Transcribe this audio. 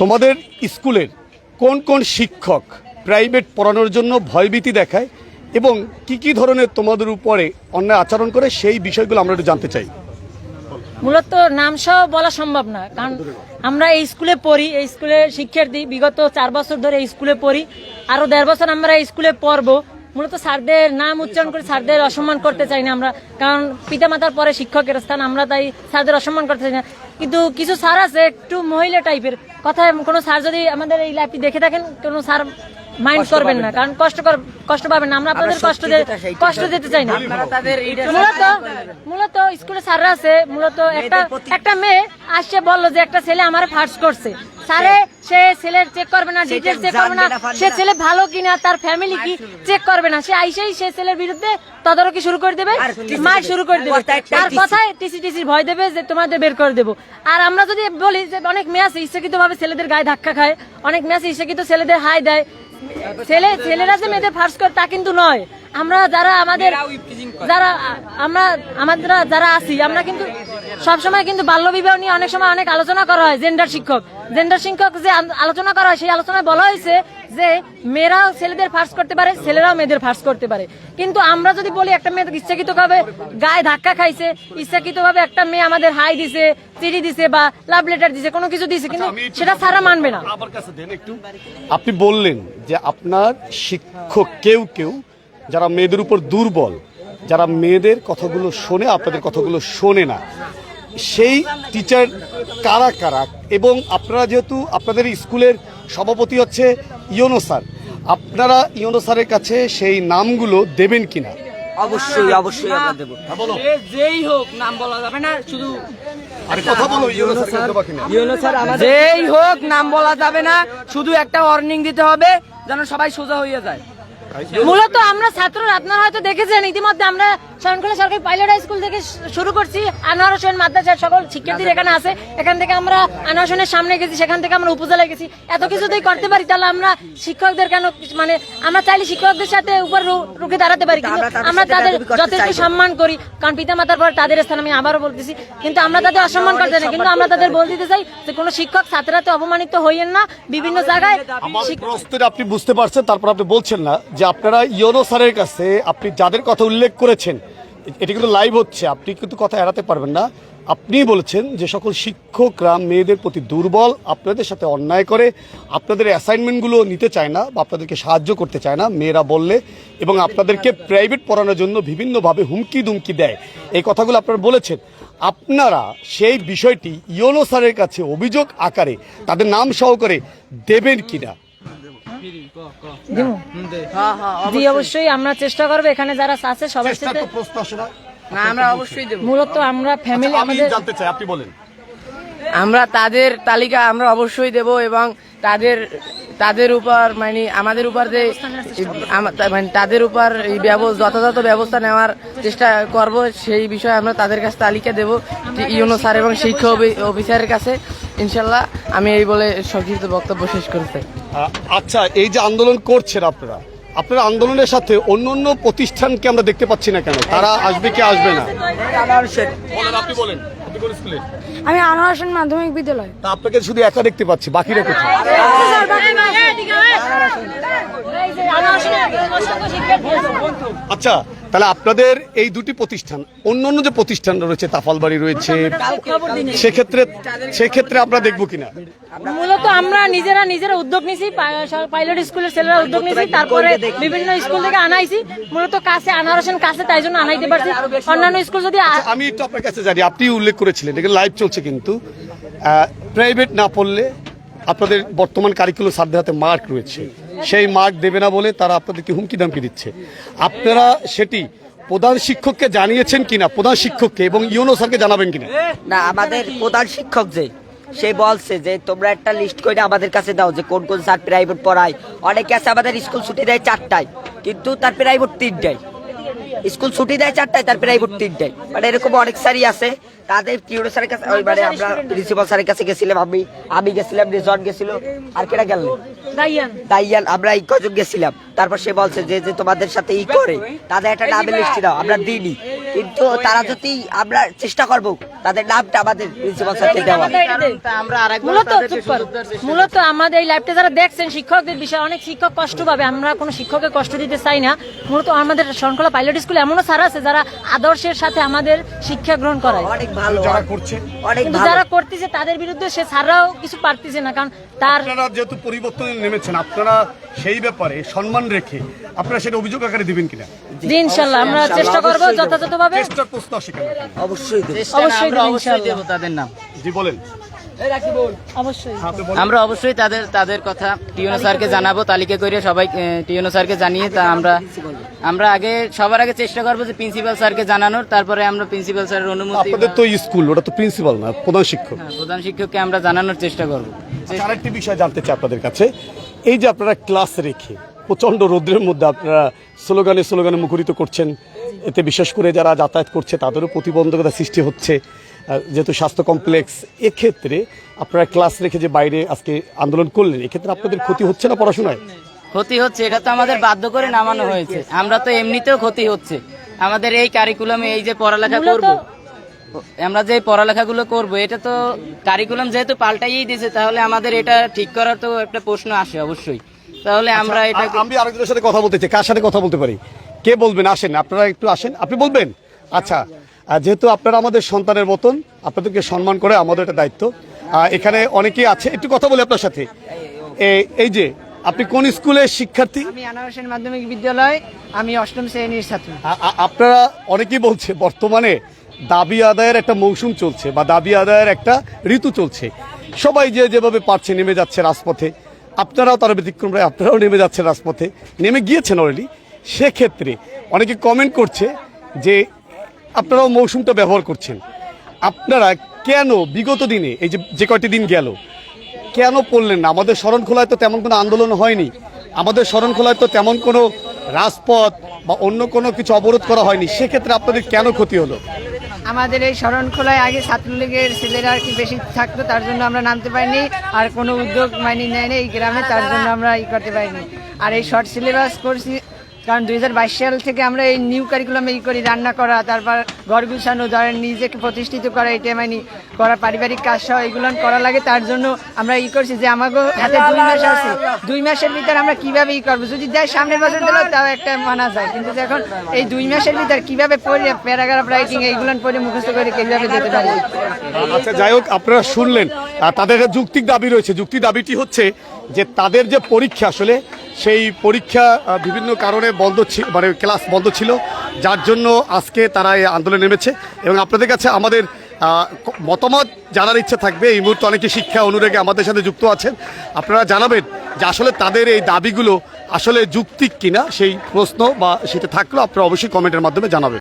তোমাদের স্কুলের কোন কোন শিক্ষক প্রাইভেট পড়ানোর জন্য ভয়ভীতি দেখায় এবং কি কি ধরনের তোমাদের উপরে অন্যায় আচরণ করে সেই বিষয়গুলো আমরা একটু জানতে চাই। মূলত নাম সহ বলা সম্ভব না, কারণ আমরা এই স্কুলে পড়ি, এই স্কুলে শিক্ষার্থী, বিগত চার বছর ধরে এই স্কুলে পড়ি। আরও দেড় বছর আমরা এই স্কুলে পড়ব। মূলত স্যারদের নাম উচ্চারণ করে স্যারদের অসম্মান করতে চাই না আমরা, কারণ পিতামাতার পরে শিক্ষকের স্থান, আমরা তাই স্যারদের অসম্মান করতে চাই না। কিন্তু কিছু স্যার আছে, একটু মহিলা টাইপের কথায় কোনো স্যার যদি আমাদের এই লাইফটি দেখে থাকেন, কোনো স্যার মাইন্ড করবেন না কারণ কষ্ট কষ্ট পাবেন না। আমরা আপনাদের কষ্ট কষ্ট দিতে চাই না। মূলত মূলত স্কুলে স্যাররা আছে মূলত একটা একটা মেয়ে আসছে বলল যে একটা ছেলে আমার ফার্স্ট করছে। স্যারে সে ছেলের চেক করবে না ডিটেলস চেক করবে না। সে ছেলে ভালো কিনা তার ফ্যামিলি কি চেক করবে। না। সে আইসেই সে ছেলের বিরুদ্ধে তদারকি শুরু করে দেবে। মার শুরু করে দেবে। তার কথায় টিসি টিসি ভয় দেবে যে তোমাদের বের করে দেবো। আর আমরা যদি বলি যে অনেক মেয়ে আছে ইচ্ছাকৃত ভাবে ছেলেদের গায়ে ধাক্কা খায়। অনেক মেয়ে আছে ইচ্ছাকৃত ছেলেদের হাই দেয়। ছেলে ছেলেরা যে মেয়েদের ফার্স্ট করে তা কিন্তু নয়। আমরা যারা আমাদের যারা আমরা আমাদের যারা আছি আমরা কিন্তু সব সময় কিন্তু বাল্য বিবাহ নিয়ে অনেক সময় অনেক আলোচনা করা হয় জেন্ডার শিক্ষক। জেন্ডার শিক্ষক যে আলোচনা করা হয় সেই আলোচনায় বলা হয়েছে যে মেয়েরাও ছেলেদের ফার্স্ট করতে পারে ছেলেরাও মেয়েদের ফার্স্ট করতে পারে। কিন্তু আমরা যদি বলি একটা মেয়ে ইচ্ছাকৃত ভাবে গায়ে ধাক্কা খাইছে ইচ্ছাকৃত ভাবে একটা মেয়ে আমাদের হাই দিছে চিঠি দিছে বা লাভ লেটার দিছে কোনো কিছু দিছে কিন্তু সেটা সারা মানবে না। আমার কাছে দেন একটু। আপনি বললেন যে আপনার শিক্ষক কেউ কেউ যারা মেয়েদের উপর দুর্বল যারা মেয়েদের কথাগুলো শোনে আপনাদের কথাগুলো শোনে না। সেই টিচার কারা কারা? এবং আপনারা যেহেতু আপনাদের স্কুলের সভাপতি হচ্ছে ইয়োনো স্যার আপনারা ইয়োনো স্যারের কাছে সেই নামগুলো দেবেন কিনা? অবশ্যই অবশ্যই আমরা দেবো। এ যেই হোক নাম বলা যাবে না শুধু আরে কথা বলো ইয়োনো স্যার দেবা কিনা? যেই হোক নাম বলা যাবে না শুধু একটা ওয়ার্নিং দিতে হবে যেন সবাই সোজা হয়ে যায়। মূলত আমরা ছাত্ররা আপনারা হয়তো দেখেছেন ইতিমধ্যে আমরা শরণখোলা সরকারি পাইলট হাই স্কুল থেকে শুরু করছি। আনোয়ার হোসেন মাদ্রাসার সকল শিক্ষার্থীরা এখানে আছে। এখান থেকে আমরা আনোয়ার হোসেনের সামনে গেছি সেখান থেকে আমরা উপজেলায় গেছি। এত কিছু যদি করতে পারি তাহলে আমরা শিক্ষকদের কেন মানে আমরা চাইলে শিক্ষকদের সাথে উপর রুখে দাঁড়াতে পারি কিন্তু আমরা তাদের যথেষ্ট সম্মান করি কারণ পিতা মাতার পর তাদের স্থান আমি আবারও বলতেছি। কিন্তু আমরা তাদের অসম্মান করতে না কিন্তু আমরা তাদের বলতে চাই যে কোনো শিক্ষক ছাত্রাতে অপমানিত হইয়েন না বিভিন্ন জায়গায় আপনি বুঝতে পারছেন তারপর আপনি বলছেন না যে আপনারা ইয়োনো স্যারের কাছে আপনি যাদের কথা উল্লেখ করেছেন এটি কিন্তু লাইভ হচ্ছে, আপনি কিন্তু কথা এড়াতে পারবেন না। আপনি বলেছেন যে সকল শিক্ষকরা মেয়েদের প্রতি দুর্বল, আপনাদের সাথে অন্যায় করে, আপনাদের অ্যাসাইনমেন্টগুলো নিতে চায় না বা আপনাদেরকে সাহায্য করতে চায় না, মেয়েরা বললে, এবং আপনাদেরকে প্রাইভেট পড়ানোর জন্য বিভিন্নভাবে হুমকি দুমকি দেয়। এই কথাগুলো আপনারা বলেছেন। আপনারা সেই বিষয়টি ইয়োনো স্যারের কাছে অভিযোগ আকারে, তাদের নাম সহকারে দেবেন কিনা? জি অবশ্যই। আমরা চেষ্টা করব এখানে যারা আছে সবার সাথে। আমরা অবশ্যই দেব। মূলত আমরা ফ্যামিলি আচ্ছা, আমাদের জানতে চাই আপনি বলেন। আমরা তাদের তালিকা আমরা অবশ্যই দেব এবং তাদের তাদের উপর মানে আমাদের উপর যে মানে তাদের উপর এই ব্যব- যথাযথ ব্যবস্থা নেওয়ার চেষ্টা করব সেই বিষয়ে আমরা তাদের কাছে তালিকা দেব ইউনো স্যার এবং শিক্ষা অফি- অফিসারের কাছে। ইনশাল্লাহ আমি এই বলে সংক্ষিপ্ত বক্তব্য শেষ করতে আচ্ছা এই যে আন্দোলন করছেন আপনারা আপনারা আন্দোলনের সাথে অন্য অন্য প্রতিষ্ঠানকে আমরা দেখতে পাচ্ছি না কেন? তারা আসবে কি আসবে না? বলেন আপনি বলেন। আপনি কোন স্কুলে আমি আনারসেন মাধ্যমিক বিদ্যালয় তা আপনাকে শুধু একা দেখতে পাচ্ছি বাকিরা কোথায় আচ্ছা তাহলে আপনাদের এই দুটি প্রতিষ্ঠান অন্য অন্য যে প্রতিষ্ঠান রয়েছে তাফালবাড়ি রয়েছে সেক্ষেত্রে সেক্ষেত্রে আমরা দেখব কিনা? মূলত আমরা নিজেরা নিজেরা উদ্যোগ নিছি পাইলট স্কুলের ছেলেরা উদ্যোগ নিছি তারপরে বিভিন্ন স্কুল থেকে আনাইছি। মূলত কাছে আনার হোসেন কাছে তাই জন্য আনাইতে পারছি। অন্যান্য স্কুল যদি আমি একটু আপনার কাছে জানি আপনি উল্লেখ করেছিলেন এখানে লাইভ চলছে কিন্তু। প্রাইভেট না পড়লে আপনাদের বর্তমান কারিকুলার সাধ্যের হাতে মার্ক রয়েছে। সেই মার্ক দেবে না বলে তারা আপনাদেরকে হুমকি দামকি দিচ্ছে। আপনারা সেটি প্রধান শিক্ষককে জানিয়েছেন কিনা, প্রধান শিক্ষককে এবং ইউনো স্যারকে জানাবেন কিনা? না, আমাদের প্রধান শিক্ষক যে, সে বলছে যে, তোমরা একটা লিস্ট করে আমাদের কাছে দাও যে, কোন কোন স্যার প্রাইভেট পড়ায়। অনেকে আছে আমাদের স্কুল ছুটি দেয় চারটায়, কিন্তু তার প্রাইভেট তিনটায়। স্কুল ছুটি দেয় চারটায় তার প্রাইভেট তিনটায়। মানে এরকম অনেক স্যারই আছে। তাদের কিউরো স্যারের কাছে ওই মানে আমরা প্রিন্সিপাল স্যারের কাছে গেছিলাম আমি আমি গেছিলাম রিজন গেছিল আর কেটা গেল দাইয়ান। দাইয়ান আমরা এই কজন গেছিলাম। তারপর সে বলছে যে যে তোমাদের সাথে ই করে। তাদের একটা নামে লিস্ট দাও আমরা দিইনি। কিন্তু তারা যদি আমরা চেষ্টা করব তাদের নামটা আমাদের প্রিন্সিপাল স্যারকে দেওয়া। আমরা মূলত আমাদের এই লাইভটা যারা দেখছেন শিক্ষকদের বিষয়ে অনেক শিক্ষক কষ্ট পাবে আমরা কোনো শিক্ষককে কষ্ট দিতে চাই না। মূলত আমাদের শরণখোলা পাইলট স্কুলে এমনও স্যার আছে যারা আদর্শের সাথে আমাদের শিক্ষা গ্রহণ করায়। অনেক ভালো। যারা করছে অনেক কিন্তু যারা করতেছে তাদের বিরুদ্ধে সে স্যাররাও কিছু পারতেছে না কারণ তার আপনারা যেহেতু পরিবর্তনে নেমেছেন আপনারা সেই ব্যাপারে সম্মান রেখে আপনারা সেটা অভিযোগ আকারে দিবেন কিনা? জি, ইনশাল্লাহ আমরা চেষ্টা করব যথাযথভাবে চেষ্টার প্রশ্ন অবশ্যই অবশ্যই আমরা অবশ্যই। তাদের নাম। জি বলেন। অবশ্যই। আপনি বলেন। আমরা অবশ্যই তাদের তাদের কথা টিউনো স্যারকে জানাব তালিকা করে সবাই টিউনো স্যারকে জানিয়ে তা আমরা আমরা আগে সবার আগে চেষ্টা করব যে প্রিন্সিপাল স্যারকে জানানোর তারপরে আমরা প্রিন্সিপাল স্যারের অনুমতি আপনাদের তো স্কুল ওটা তো প্রিন্সিপাল না প্রধান শিক্ষক। প্রধান শিক্ষককে আমরা জানানোর চেষ্টা করব। আচ্ছা, আরেকটি বিষয় জানতে চাই আপনাদের কাছে। এই যে আপনারা ক্লাস রেখে প্রচণ্ড রোদ্রের মধ্যে আপনারা স্লোগানে স্লোগানে মুখরিত করছেন এতে বিশেষ করে যারা যাতায়াত করছে তাদেরও প্রতিবন্ধকতা সৃষ্টি হচ্ছে। যেহেতু স্বাস্থ্য কমপ্লেক্স এক্ষেত্রে আপনারা ক্লাস রেখে যে বাইরে আজকে আন্দোলন করলেন এক্ষেত্রে আপনাদের ক্ষতি হচ্ছে না পড়াশোনায়? ক্ষতি হচ্ছে এটা তো আমাদের বাধ্য করে নামানো হয়েছে। আমরা তো এমনিতেও ক্ষতি হচ্ছে। আমাদের এই কারিকুলামে এই যে পড়ালেখা করব। আমরা যে পড়ালেখাগুলো করব এটা তো কারিকুলাম যেহেতু পাল্টাইয়েই দিয়েছে তাহলে আমাদের এটা ঠিক করার তো একটা প্রশ্ন আসে অবশ্যই। তাহলে আমরা এটা আমি আরেকজনের সাথে কথা বলতে চাই কার সাথে কথা বলতে পারি? কে বলবেন? আসেন আপনারা একটু আসেন। আপনি বলবেন? আচ্ছা আহ, যেহেতু আপনারা আমাদের সন্তানের মতন আপনাদেরকে সম্মান করে আমাদের একটা দায়িত্ব। এখানে অনেকেই আছে একটু কথা বলি আপনার সাথে। এই যে আপনি কোন স্কুলের শিক্ষার্থী? আমি মাধ্যমিক বিদ্যালয় আমি অষ্টম শ্রেণির ছাত্র। আপনারা অনেকেই বলছে বর্তমানে দাবি আদায়ের একটা মৌসুম চলছে বা দাবি আদায়ের একটা ঋতু চলছে। সবাই যে যেভাবে পারছে নেমে যাচ্ছে রাজপথে। আপনারাও তার ব্যতিক্রম নয়, আপনারাও নেমে যাচ্ছেন রাজপথে। নেমে গিয়েছেন অলরেডি সেক্ষেত্রে অনেকে কমেন্ট করছে যে আপনারাও মৌসুমটা ব্যবহার করছেন। আপনারা কেন বিগত দিনে, এই যে যে কয়টি দিন গেল, কেন পড়লেন না? আমাদের শরণখোলায় তো তেমন কোনো আন্দোলন হয়নি। আমাদের শরণখোলায় তো তেমন কোনো রাজপথ বা অন্য কোনো কিছু অবরোধ করা হয়নি। সেক্ষেত্রে আপনাদের কেন ক্ষতি হলো? আমাদের এই শরণখোলায় আগে ছাত্রলীগের ছেলেরা আর কি বেশি থাকতো, তার জন্য আমরা নামতে পারিনি। আর কোনো উদ্যোগ মানে নেয়নি এই গ্রামে, তার জন্য আমরা ই করতে পারিনি। আর এই শর্ট সিলেবাস করছি কারণ দুই হাজার বাইশ সাল থেকে আমরা এই নিউ কারিকুলামে ই করি রান্না করা তারপর ঘর গুছানো ধরেন নিজেকে প্রতিষ্ঠিত করা এটা মানে করা পারিবারিক কাজ সহ এগুলো করা লাগে তার জন্য আমরা ই করছি যে আমাকে হাতে দুই মাস আছে। দুই মাসের ভিতরে আমরা কীভাবে ই করব? যদি দেয় সামনের বছর দিলেও তাও একটা মানা যায়। কিন্তু এখন এই দুই মাসের ভিতরে কীভাবে পড়ে প্যারাগ্রাফ রাইটিং এইগুলো পড়ে মুখস্থ করে কীভাবে যেতে পারি? আচ্ছা যাই হোক আপনারা শুনলেন। তাদের একটা যুক্তিক দাবি রয়েছে। যুক্তি দাবিটি হচ্ছে যে তাদের যে পরীক্ষা আসলে, সেই পরীক্ষা বিভিন্ন কারণে বন্ধ ছিল মানে ক্লাস বন্ধ ছিল, যার জন্য আজকে তারা এই আন্দোলনে নেমেছে এবং আপনাদের কাছে আমাদের মতামত জানার ইচ্ছা থাকবে। এই মুহূর্তে অনেকে শিক্ষা অনুরাগে আমাদের সাথে যুক্ত আছেন। আপনারা জানাবেন যে আসলে তাদের এই দাবিগুলো আসলে যুক্তিক কিনা, সেই প্রশ্ন বা সেটা থাকলেও আপনারা অবশ্যই কমেন্টের মাধ্যমে জানাবেন।